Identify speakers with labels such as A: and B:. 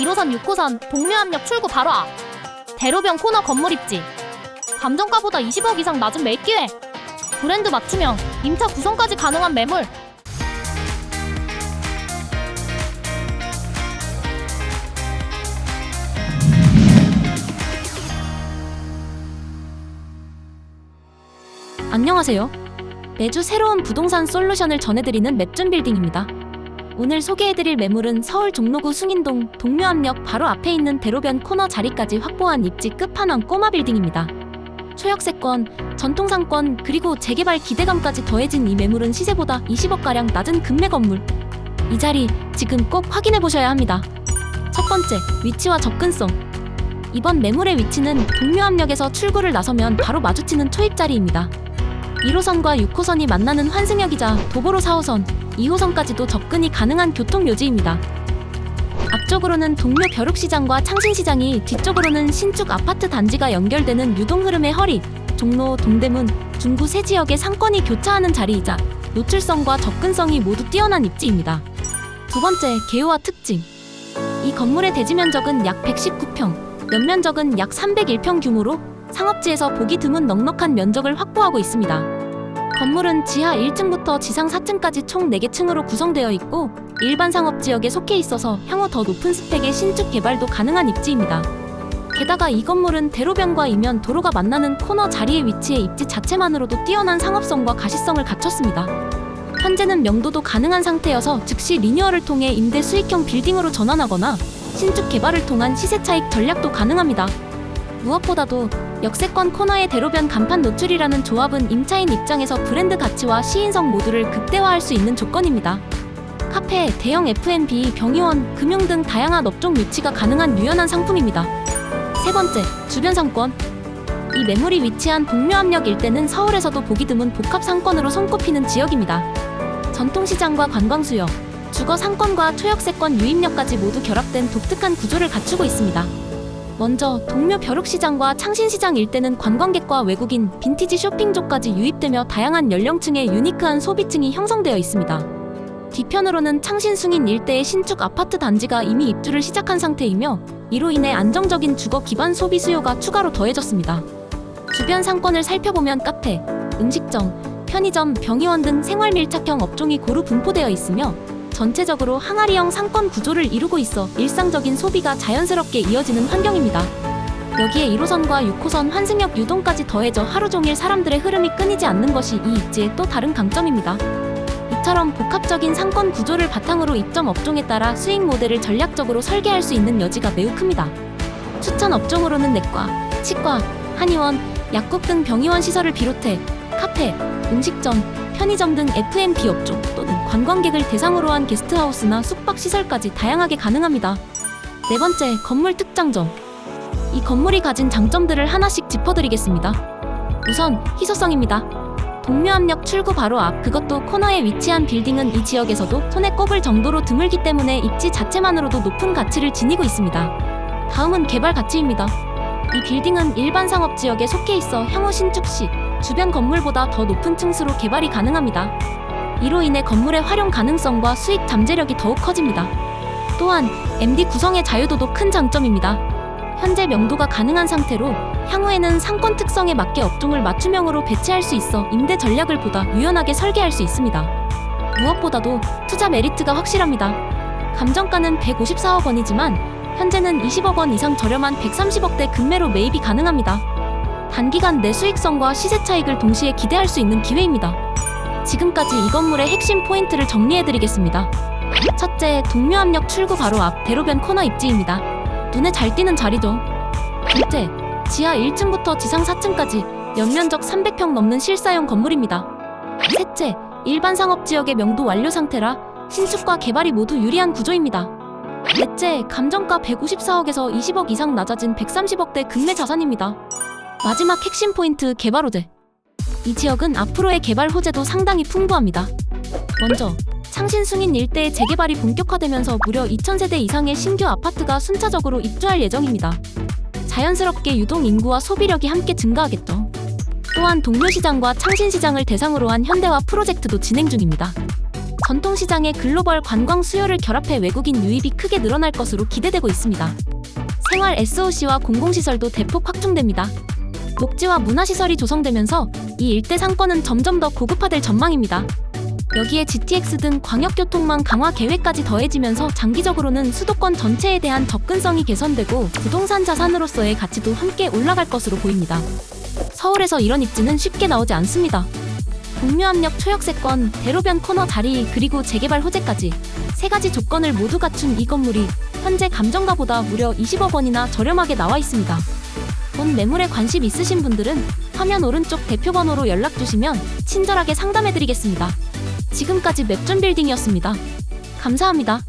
A: 1호선 6호선 동묘암역 출구 바로 앞 대로변 코너 건물 입지 감정가보다 20억 이상 낮은 매입 기회 브랜드 맞춤형 임차 구성까지 가능한 매물
B: 안녕하세요. 매주 새로운 부동산 솔루션을 전해드리는 맵준 빌딩입니다. 오늘 소개해드릴 매물은 서울 종로구 숭인동 동묘암역 바로 앞에 있는 대로변 코너 자리까지 확보한 입지 끝판왕 꼬마 빌딩입니다. 초역세권, 전통상권, 그리고 재개발 기대감까지 더해진 이 매물은 시세보다 20억가량 낮은 금매 건물. 이 자리 지금 꼭 확인해 보셔야 합니다. 첫 번째, 위치와 접근성. 이번 매물의 위치는 동묘암역에서 출구를 나서면 바로 마주치는 초입자리입니다. 1호선과 6호선이 만나는 환승역이자 도보로 4호선, 2호선까지도 접근이 가능한 교통요지입니다. 앞쪽으로는 동묘 벼룩시장과 창신시장이 뒤쪽으로는 신축 아파트 단지가 연결되는 유동 흐름의 허리, 종로, 동대문, 중구 세 지역의 상권이 교차하는 자리이자 노출성과 접근성이 모두 뛰어난 입지입니다. 두 번째, 개요와 특징. 이 건물의 대지 면적은 약 119평, 연면적은 약 301평 규모로 상업지에서 보기 드문 넉넉한 면적을 확보하고 있습니다. 건물은 지하 1층부터 지상 4층까지 총 4개 층으로 구성되어 있고 일반 상업 지역에 속해 있어서 향후 더 높은 스펙의 신축 개발도 가능한 입지입니다. 게다가 이 건물은 대로변과 이면 도로가 만나는 코너 자리에 위치해 입지 자체만으로도 뛰어난 상업성과 가시성을 갖췄습니다. 현재는 명도도 가능한 상태여서 즉시 리뉴얼을 통해 임대 수익형 빌딩으로 전환하거나 신축 개발을 통한 시세 차익 전략도 가능합니다. 무엇보다도 역세권 코너의 대로변 간판 노출이라는 조합은 임차인 입장에서 브랜드 가치와 시인성 모두를 극대화할 수 있는 조건입니다. 카페, 대형 F&B, 병의원, 금융 등 다양한 업종 유치가 가능한 유연한 상품입니다. 세 번째, 주변 상권. 이 매물이 위치한 동묘암역 일대는 서울에서도 보기 드문 복합 상권으로 손꼽히는 지역입니다. 전통시장과 관광수요, 주거 상권과 초역세권 유입력까지 모두 결합된 독특한 구조를 갖추고 있습니다. 먼저 동묘 벼룩시장과 창신시장 일대는 관광객과 외국인, 빈티지 쇼핑족까지 유입되며 다양한 연령층의 유니크한 소비층이 형성되어 있습니다. 뒤편으로는 창신숭인 일대의 신축 아파트 단지가 이미 입주를 시작한 상태이며 이로 인해 안정적인 주거 기반 소비 수요가 추가로 더해졌습니다. 주변 상권을 살펴보면 카페, 음식점, 편의점, 병의원 등 생활 밀착형 업종이 고루 분포되어 있으며 전체적으로 항아리형 상권 구조를 이루고 있어 일상적인 소비가 자연스럽게 이어지는 환경입니다. 여기에 1호선과 6호선 환승역 유동까지 더해져 하루 종일 사람들의 흐름이 끊이지 않는 것이 이 입지의 또 다른 강점입니다. 이처럼 복합적인 상권 구조를 바탕으로 입점 업종에 따라 수익 모델을 전략적으로 설계할 수 있는 여지가 매우 큽니다. 추천 업종으로는 내과, 치과, 한의원, 약국 등 병의원 시설을 비롯해 카페, 음식점, 편의점 등 F&B 업종 또는 관광객을 대상으로 한 게스트하우스나 숙박 시설까지 다양하게 가능합니다. 네 번째, 건물 특장점. 이 건물이 가진 장점들을 하나씩 짚어드리겠습니다. 우선 희소성입니다. 동묘암역 출구 바로 앞 그것도 코너에 위치한 빌딩은 이 지역에서도 손에 꼽을 정도로 드물기 때문에 입지 자체만으로도 높은 가치를 지니고 있습니다. 다음은 개발 가치입니다. 이 빌딩은 일반 상업 지역에 속해 있어 향후 신축 시 주변 건물보다 더 높은 층수로 개발이 가능합니다. 이로 인해 건물의 활용 가능성과 수익 잠재력이 더욱 커집니다. 또한 MD 구성의 자유도도 큰 장점입니다. 현재 명도가 가능한 상태로 향후에는 상권 특성에 맞게 업종을 맞춤형으로 배치할 수 있어 임대 전략을 보다 유연하게 설계할 수 있습니다. 무엇보다도 투자 메리트가 확실합니다. 감정가는 154억 원이지만 현재는 20억 원 이상 저렴한 130억대 금매로 매입이 가능합니다. 단기간 내 수익성과 시세 차익을 동시에 기대할 수 있는 기회입니다. 지금까지 이 건물의 핵심 포인트를 정리해드리겠습니다. 첫째, 동묘암역 출구 바로 앞 대로변 코너 입지입니다. 눈에 잘 띄는 자리죠. 둘째, 지하 1층부터 지상 4층까지 연면적 300평 넘는 실사용 건물입니다. 셋째, 일반 상업 지역의 명도 완료 상태라 신축과 개발이 모두 유리한 구조입니다. 넷째, 감정가 154억에서 20억 이상 낮아진 130억대 금매 자산입니다. 마지막 핵심 포인트 개발 호재. 이 지역은 앞으로의 개발 호재도 상당히 풍부합니다. 먼저 창신 승인 일대의 재개발이 본격화되면서 무려 2,000세대 이상의 신규 아파트가 순차적으로 입주할 예정입니다. 자연스럽게 유동 인구와 소비력이 함께 증가하겠죠. 또한 동묘시장과 창신시장을 대상으로 한 현대화 프로젝트도 진행 중입니다. 전통시장의 글로벌 관광 수요를 결합해 외국인 유입이 크게 늘어날 것으로 기대되고 있습니다. 생활 SOC와 공공시설도 대폭 확충됩니다. 녹지와 문화시설이 조성되면서 이 일대 상권은 점점 더 고급화될 전망입니다. 여기에 GTX 등 광역교통망 강화 계획까지 더해지면서 장기적으로는 수도권 전체에 대한 접근성이 개선되고 부동산 자산으로서의 가치도 함께 올라갈 것으로 보입니다. 서울에서 이런 입지는 쉽게 나오지 않습니다. 공유압력 초역세권, 대로변 코너 자리, 그리고 재개발 호재까지 세 가지 조건을 모두 갖춘 이 건물이 현재 감정가보다 무려 20억 원이나 저렴하게 나와 있습니다. 본 매물에 관심 있으신 분들은 화면 오른쪽 대표 번호로 연락 주시면 친절하게 상담해 드리겠습니다. 지금까지 맵존 빌딩이었습니다. 감사합니다.